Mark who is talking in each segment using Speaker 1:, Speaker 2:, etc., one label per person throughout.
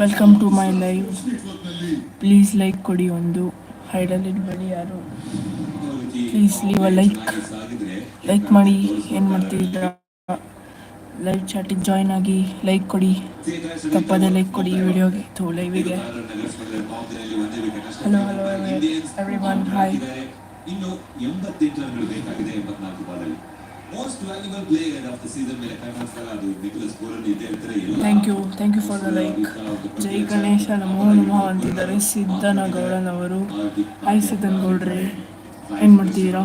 Speaker 1: Welcome to my life please like ಕೊಡಿ ಒಂದು ಹೈಡಲ್ಲಿಡಬೇಡಿ ಯಾರು please leave a like like ಮಾಡಿ ಏನು ಮಾಡ್ತೀವಿ ಲೈವ್ ಚಾಟಿಗೆ ಜಾಯ್ನ್ ಆಗಿ ಲೈಕ್ ಕೊಡಿ ತಪ್ಪದೇ ಲೈಕ್ ಕೊಡಿ ಈ ವಿಡಿಯೋಗೆ ಥೋ ಲೈವಿಗೆ
Speaker 2: hello hello everyone hi most
Speaker 1: thank you thank you for the like ಜೈ ಗಣೇಶ ನಮೋ ಅಂತಿದ್ದಾರೆ ಸಿದ್ದನ ಗೌಡನವರು ಹಾಯ್ ಸಿದ್ಧನಗೌಡ್ರಿ ಗೌಡ್ರೆ ಏನು ಮಾಡ್ತಿದ್ದೀರಾ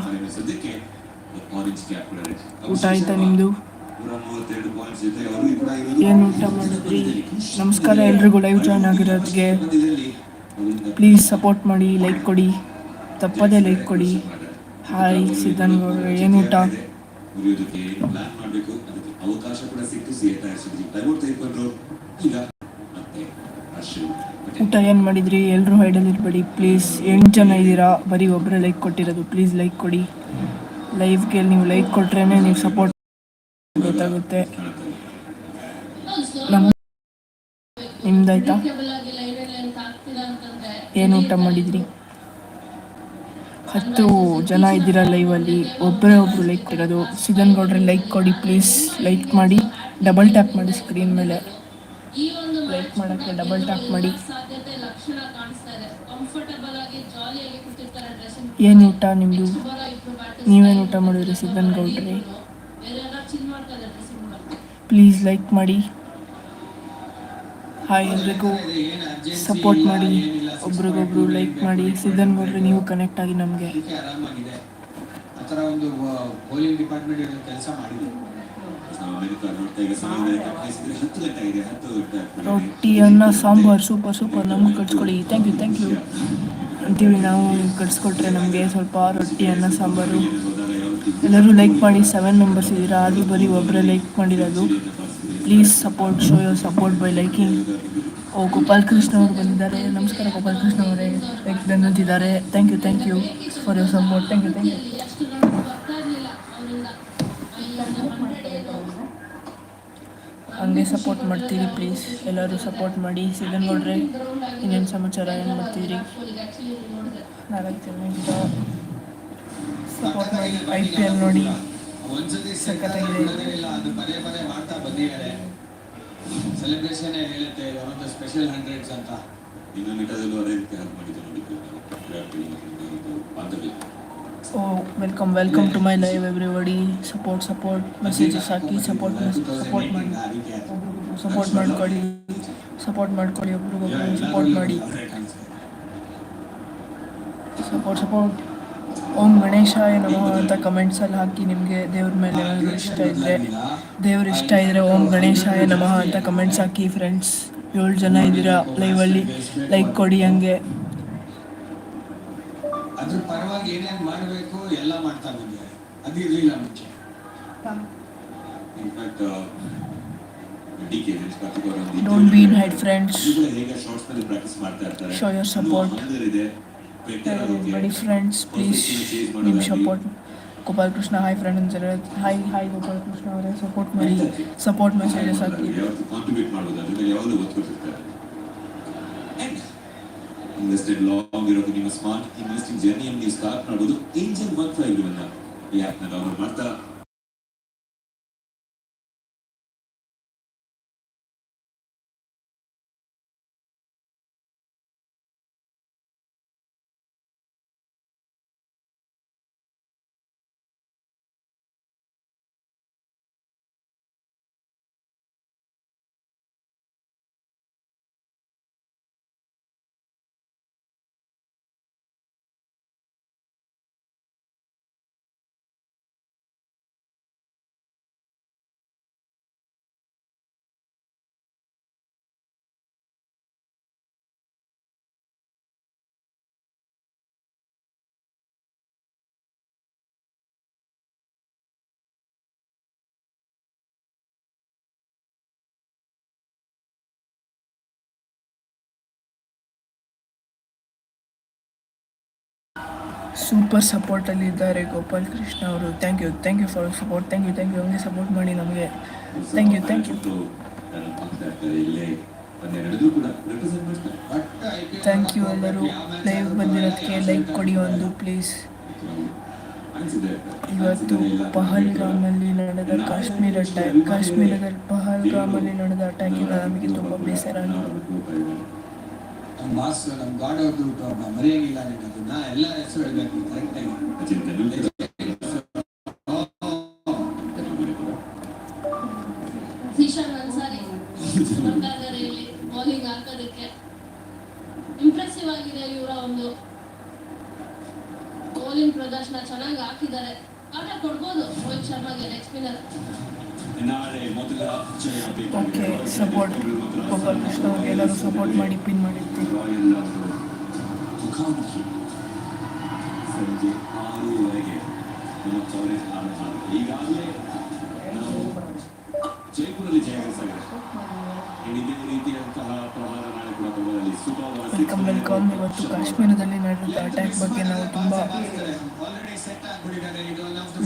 Speaker 1: ಊಟ ಆಯ್ತಾ ನಿಮ್ಮದು ಏನು ಊಟ ಮಾಡಿದ್ರಿ ನಮಸ್ಕಾರ ಎಲ್ರಿಗೂ ಲೈವ್ ಜಾಯ್ನ್ ಆಗಿರೋದಕ್ಕೆ ಪ್ಲೀಸ್ ಸಪೋರ್ಟ್ ಮಾಡಿ ಲೈಕ್ ಕೊಡಿ ತಪ್ಪದೇ ಲೈಕ್ ಕೊಡಿ ಹಾಯ್ ಸಿದ್ದನ್ ಗೌಡ್ರೆ ಏನು ಊಟ
Speaker 2: ಉರಿಯೋದಕ್ಕೆ ಏನು ಪ್ಲಾನ್ ಮಾಡಬೇಕು ಅದಕ್ಕೆ ಅವಕಾಶ ಕೂಡ ಸಿಕ್ತು ಸಿ ಎಟ್ ಆರಿಸಿದ್ರಿ ಕೈಗೊಟ್ಟು ತೆಗೆದುಕೊಂಡ್ರು ಈಗ ಮತ್ತೆ
Speaker 1: ಊಟ ಏನು ಮಾಡಿದ್ರಿ ಎಲ್ಲರೂ ಹೈಡಲ್ಲಿ ಇರಬೇಡಿ ಪ್ಲೀಸ್ ಎಂಟು ಜನ ಇದ್ದೀರಾ ಬರೀ ಒಬ್ಬರೇ ಲೈಕ್ ಕೊಟ್ಟಿರೋದು ಪ್ಲೀಸ್ ಲೈಕ್ ಕೊಡಿ ಲೈಫ್ಗೆ ನೀವು ಲೈಕ್ ಕೊಟ್ರೇ ನೀವು ಸಪೋರ್ಟ್ ಗೊತ್ತಾಗುತ್ತೆ ನಿಮ್ದಾಯ್ತಾ ಏನು ಊಟ ಮಾಡಿದ್ರಿ ಹತ್ತು ಜನ ಇದ್ದೀರಾ ಲೈವಲ್ಲಿ ಒಬ್ಬರೇ ಒಬ್ಬರು ಲೈಕ್ ಕೊಡೋದು ಸಿದನ್ ಗೌಡ್ರೆ ಲೈಕ್ ಕೊಡಿ ಪ್ಲೀಸ್ ಲೈಕ್ ಮಾಡಿ ಡಬಲ್ ಟ್ಯಾಪ್ ಮಾಡಿ ಸ್ಕ್ರೀನ್ ಮೇಲೆ ಲೈಕ್ ಮಾಡೋಕ್ಕೆ ಡಬಲ್ ಟ್ಯಾಪ್ ಮಾಡಿ ಏನು ಊಟ ನಿಮ್ಮದು ನೀವೇನು ಊಟ ಮಾಡಿದ್ರಿ ಸಿದ್ದನ್ ಗೌಡ್ರಿ ಪ್ಲೀಸ್ ಲೈಕ್ ಮಾಡಿ ಹಾಯ್ ಎಲ್ರಿಗೂ ಸಪೋರ್ಟ್ ಮಾಡಿ ಒಬ್ರಿಗೊಬ್ರು ಲೈಕ್ ಮಾಡಿ ಸಿದ್ಧನ್ ಗೌಡ್ರೆ ನೀವು ಕನೆಕ್ಟ್ ಆಗಿ ನಮಗೆ ರೊಟ್ಟಿ ಅನ್ನ ಸಾಂಬಾರು ಸೂಪರ್ ಸೂಪರ್ ನಮ್ಗೆ ಕಟ್ಸ್ಕೊಳ್ಳಿ ಥ್ಯಾಂಕ್ ಯು ಥ್ಯಾಂಕ್ ಯು ಅಂತೀವಿ ನಾವು ಕಟ್ಸ್ಕೊಟ್ರೆ ನಮಗೆ ಸ್ವಲ್ಪ ರೊಟ್ಟಿ ಅನ್ನ ಸಾಂಬಾರು ಎಲ್ಲರೂ ಲೈಕ್ ಮಾಡಿ ಸೆವೆನ್ ಮೆಂಬರ್ಸ್ ಇದ್ದೀರಾ ಅದು ಬರೀ ಒಬ್ಬರೇ ಲೈಕ್ ಮಾಡಿರೋದು please support show your support by liking ಓ ಗೋಪಾಲ್ ಕೃಷ್ಣ ಅವರು ಬಂದಿದ್ದಾರೆ ನಮಸ್ಕಾರ ಗೋಪಾಲ್ ಕೃಷ್ಣ ಅವರೇ ಲೈಕ್ ಬಂದಿದ್ದಾರೆ thank you
Speaker 3: thank you for your support thank you thank you
Speaker 1: ಹಂಗೆ ಸಪೋರ್ಟ್ ಮಾಡ್ತೀರಿ ಪ್ಲೀಸ್ ಎಲ್ಲರೂ ಸಪೋರ್ಟ್ ಮಾಡಿ ಸಿಗನ್ ನೋಡ್ರಿ ಇನ್ನೇನು ಸಮಾಚಾರ ಏನು ಮಾಡ್ತೀರಿ ನಾಲ್ಕು ಜನ ಸಪೋರ್ಟ್ ಮಾಡಿ ಐ ಪಿ ಎಲ್ ನೋಡಿ
Speaker 4: ಒಂದಸತಿ ಒಂದ್ಸತಿ ಇಲ್ಲ ಅದು ಪದೇ ಪದೇ ಮಾಡ್ತಾ ಬಂದಿದ್ದಾರೆ ಸೆಲೆಬ್ರೇಷನ್ ಏ ಹೇಳುತ್ತೆ ಒಂದು ಸ್ಪೆಷಲ್ ಹಂಡ್ರೆಡ್ಸ್ ಅಂತ
Speaker 2: ಇನ್ನು ನಿಟದಲ್ಲಿ ಅದೇ ರೀತಿ ಹಾಗೆ ಮಾಡಿದ್ದು ನೋಡಿದ್ದು
Speaker 1: ಓ welcome welcome to my live everybody support support messages ಹಾಕಿ ಸಪೋರ್ಟ್ ಸಪೋರ್ಟ್ ಮಾಡಿ, ಸಪೋರ್ಟ್ ಮಾಡ್ಕೊಳ್ಳಿ, ಸಪೋರ್ಟ್ ಮಾಡ್ಕೊಳ್ಳಿ ಒಬ್ರಿಗೊಬ್ರು ಸಪೋರ್ಟ್ ಮಾಡಿ, ಸಪೋರ್ಟ್ ಸಪೋರ್ಟ್ ಓಂ ಗಣೇಶಾಯ ನಮಃ ಅಂತ ಅಲ್ಲಿ ಹಾಕಿ ನಿಮಗೆ ದೇವ್ರ ಮೇಲೆ ಇಷ್ಟ ಇದ್ರೆ ದೇವ್ರ ಇಷ್ಟ ಇದ್ರೆ ಓಂ ಗಣೇಶಾಯ ನಮಃ ಅಂತ ಕಮೆಂಟ್ಸ್ ಹಾಕಿ ಫ್ರೆಂಡ್ಸ್ ಏಳು ಜನ ಇದ್ದೀರಾ ಲೈವ್ ಅಲ್ಲಿ ಲೈಕ್ ಕೊಡಿ ಹಂಗೆ
Speaker 4: ಅದ್ರ ಪರವಾಗಿ ಏನೇನು ಮಾಡಬೇಕು ಎಲ್ಲ ಮಾಡ್ತಾ ಬಂದಿದ್ದಾರೆ ಅದಿರಲಿಲ್ಲ ಮುಂಚೆ
Speaker 2: in fact Don't be in hide friends.
Speaker 1: Show your support.
Speaker 2: Buddy friends please ನಿಮ್ಮ
Speaker 1: support Gopal Krishna hi friend ಅಂತ ಹೇಳಿ ಹಾಯ್ ಹಾಯ್ ಗೋಪಾಲ್ ಕೃಷ್ಣ ಅವರೇ ಸಪೋರ್ಟ್ ಮಾಡಿ ಸಪೋರ್ಟ್
Speaker 2: ಮಾಡಿ ಸಾಕು ಇನ್ವೆಸ್ಟೆಡ್ ಲಾಂಗ್ ಇರೋದು ನಿಮ್ಮ ಸ್ಮಾರ್ಟ್ ಇನ್ವೆಸ್ಟಿಂಗ್ ಜರ್ನಿಯನ್ನು ನೀವು ಸ್ಟಾರ್ಟ್ ಮಾಡೋದು ಇಂಜಿನ್ ವರ್ಕ್ ಫೈವ್ ಇರೋದನ್ನ ಈ ಆ್ಯಪ್ನ ಡೌನ್ಲೋಡ್ ಮಾಡ್ತಾ
Speaker 1: ಸೂಪರ್ ಸಪೋರ್ಟಲ್ಲಿ ಇದ್ದಾರೆ ಗೋಪಾಲ್ ಕೃಷ್ಣ ಅವರು thank you thank you for support thank you thank you ಹಂಗೆ ಸಪೋರ್ಟ್ ಮಾಡಿ ನಮಗೆ
Speaker 4: thank you thank you
Speaker 1: thank you ಎಲ್ಲರೂ ಲೈವ್ ಬಂದಿರೋದಕ್ಕೆ ಲೈಕ್ ಕೊಡಿ ಒಂದು ಪ್ಲೀಸ್ ಇವತ್ತು ಪಹಲ್ಗಾಮಲ್ಲಿ ನಡೆದ ಕಾಶ್ಮೀರ ಅಟ್ಯಾಕ್ ಪಹಲ್ ಪಹಲ್ಗಾಮಲ್ಲಿ ನಡೆದ ಅಟ್ಯಾಕಿಂದ ನಮಗೆ ತುಂಬ ಬೇಸರ ಆಗಿದೆ
Speaker 4: ನಮ್ಮ ಬಾಸ್ ನಮ್ಮ ಗಾಡ್ ಅವ್ರದ್ದು ಅವ್ರನ್ನ ಮರೆಯಂಗಿಲ್ಲ ನಾ ಎಲ್ಲ ಹೆಸರು
Speaker 3: ಹೇಳಬೇಕು ಕರೆಕ್ಟ್ ಬೌಲಿಂಗ್ ಪ್ರದರ್ಶನ ಹಾಕಿದ್ದಾರೆ ಆಟ ಕೊಡ್ಬೋದು ರೋಹಿತ್ ಶರ್ಮಾಗೆ
Speaker 1: ನೆಕ್ಸ್ಟ್ ಸಪೋರ್ಟ್ ಮಾಡಿ ಪಿನ್
Speaker 4: ಮಾಡಿ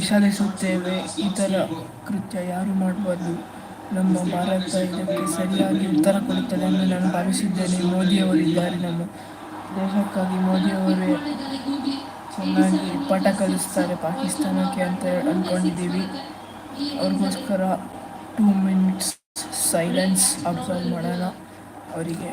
Speaker 1: ವಿಷಾದಿಸುತ್ತೇವೆ ಈ ಥರ ಕೃತ್ಯ ಯಾರು ಮಾಡಬಾರ್ದು ನಮ್ಮ ಭಾರತ ಇದಕ್ಕೆ ಸರಿಯಾಗಿ ಉತ್ತರ ಕೊಡುತ್ತದೆ ಎಂದು ನಾನು ಭಾವಿಸಿದ್ದೇನೆ ಮೋದಿಯವರಿದ್ದಾರೆ ನಮ್ಮ ದೇಶಕ್ಕಾಗಿ ಮೋದಿಯವರೇ ಚೆನ್ನಾಗಿ ಪಾಠ ಕಲಿಸ್ತಾರೆ ಪಾಕಿಸ್ತಾನಕ್ಕೆ ಅಂತ ಅಂದ್ಕೊಂಡಿದ್ದೀವಿ ಅವ್ರಿಗೋಸ್ಕರ ಟೂ ಮಿನಿಟ್ಸ್ ಸೈಲೆನ್ಸ್ ಅಬ್ಸರ್ವ್ ಮಾಡೋಣ ಅವರಿಗೆ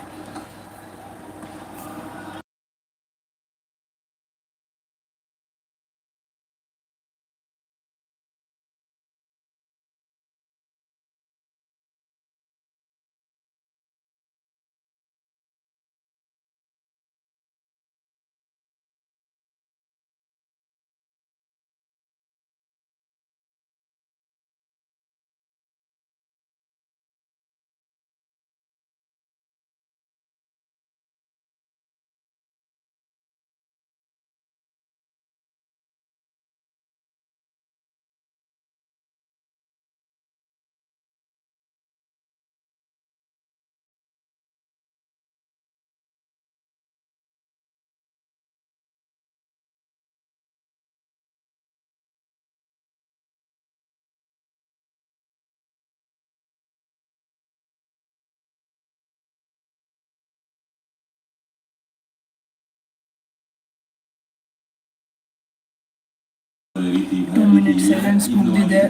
Speaker 1: ಮಿನಿಟ್ ಸೈಲೆನ್ಸ್ ಮುಗಿದಿದೆ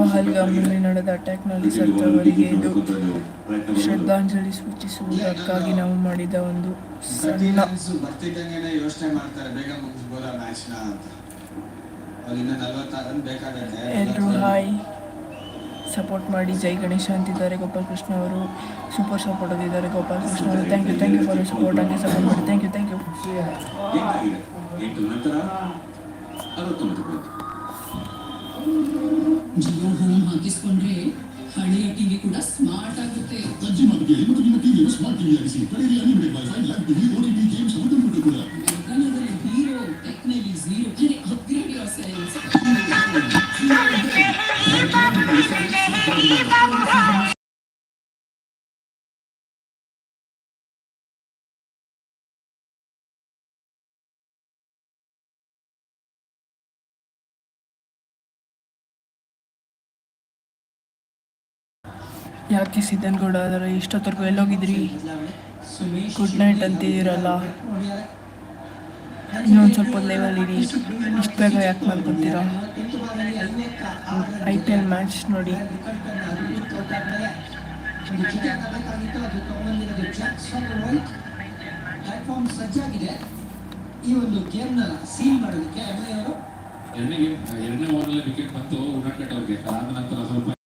Speaker 1: ಪಹಲ್ಗಾಮ್ನಲ್ಲಿ ನಡೆದ ಅಟ್ಯಾಕ್ನಲ್ಲಿ ಸತ್ತವರಿಗೆ ಇದು ಶ್ರದ್ಧಾಂಜಲಿ ಸೂಚಿಸುವುದಕ್ಕಾಗಿ ನಾವು ಮಾಡಿದ ಒಂದು ಸಣ್ಣ
Speaker 4: ಯೋಚನೆ
Speaker 1: ಹಾಯ್ ಸಪೋರ್ಟ್ ಮಾಡಿ ಜೈ ಗಣೇಶ ಅಂತಿದ್ದಾರೆ ಗೋಪಾಲ್ ಕೃಷ್ಣ ಅವರು ಸೂಪರ್ ಸಪೋರ್ಟ್ ಅದಿದ್ದಾರೆ ಗೋಪಾಲ್ ಕೃಷ್ಣ ಅವರು thank you thank you for support ಆಗಿ ಸಪೋರ್ಟ್ ಮಾಡಿ ಥ್ಯಾಂಕ್ ಯು ಥ್ಯಾಂಕ್ ಯು
Speaker 2: ಅರವತ್ತೊಂಬತ್ತು ಪಾಯಿಂಟ್
Speaker 5: ಜಿಯೋ ಹೋಮ್ ಹಾಕಿಸ್ಕೊಂಡ್ರೆ ಹಳೆಯ ಟಿವಿ ಕೂಡ ಸ್ಮಾರ್ಟ್ ಆಗುತ್ತೆ
Speaker 6: ಅಜ್ಜಿ ಮಾತಿಗೆ ಮತ್ತು ನಿಮ್ಮ ಟಿವಿಯನ್ನು ಸ್ಮಾರ್ಟ್ ಟಿವಿ ಆಗಿಸಿ ಪಡೆಯಿರಿ unlimited wifi live TV OTT games ಮತ್ತು ಕಂಪ್ಯೂಟರ್ ಕೂಡ
Speaker 1: ಯಾಕೆ ಸಿದ್ದನಗೌಡ ಅದರ ಇಷ್ಟೊತ್ತರ್ಗು ಎಲ್ಲೋಗಿದ್ರಿ ಗುಡ್ ನೈಟ್ ಅಂತಿದ್ದೀರಲ್ಲ ಇನ್ನೊಂದು ಸ್ವಲ್ಪ ಲೈವಲ್ಲಿ ಇರಿ ಇಷ್ಟು ಬೇಗ ಯಾಕೆ ಮಾಡ್ಕೊತೀರ ಐ ಪಿ ಎಲ್ ಮ್ಯಾಚ್ ನೋಡಿ
Speaker 7: ಸಜ್ಜಾಗಿದೆ ಈ ಒಂದು ಗೇಮ್ನ ಸೀಲ್ ಮಾಡೋದಕ್ಕೆ
Speaker 8: ಎರಡನೇ ಎರಡನೇ ಓವರಲ್ಲಿ ವಿಕೆಟ್ ಬಂತು ಉಡಾಕಟ್ ಅವ್ರಿಗೆ ಆದ ನಂತರ ಸ್ವಲ್ಪ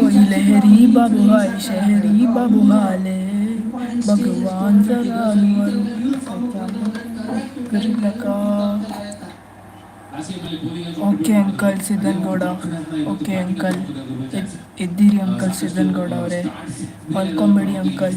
Speaker 1: کوئی لہری بابو شہری بابو بھگوان ذرا نور اوکے کام اکل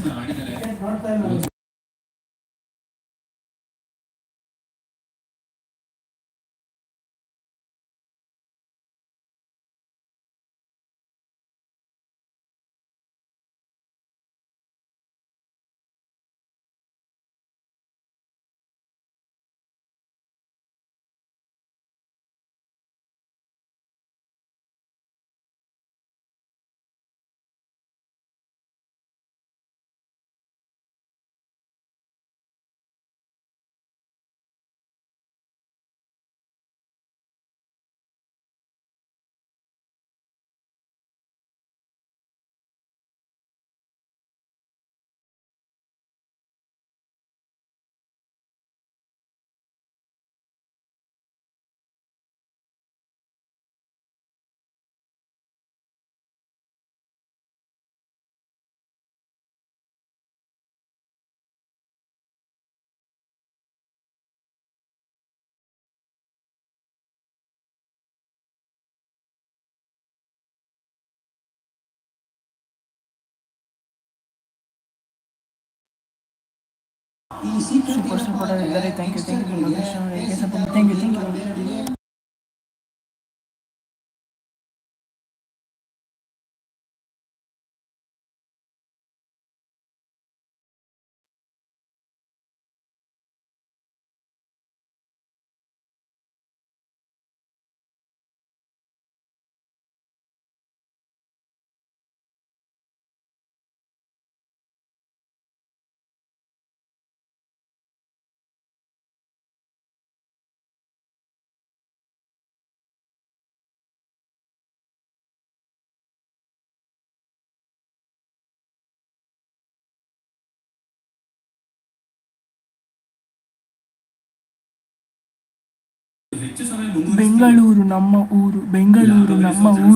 Speaker 7: Super, super,
Speaker 1: very thank you, thank you, thank you, thank you, thank you. Bengaluru ನಮ್ಮ ಊರು ಬೆಂಗಳೂರು ನಮ್ಮ ಊರು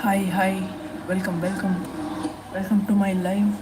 Speaker 1: Hi,
Speaker 7: welcome to my live.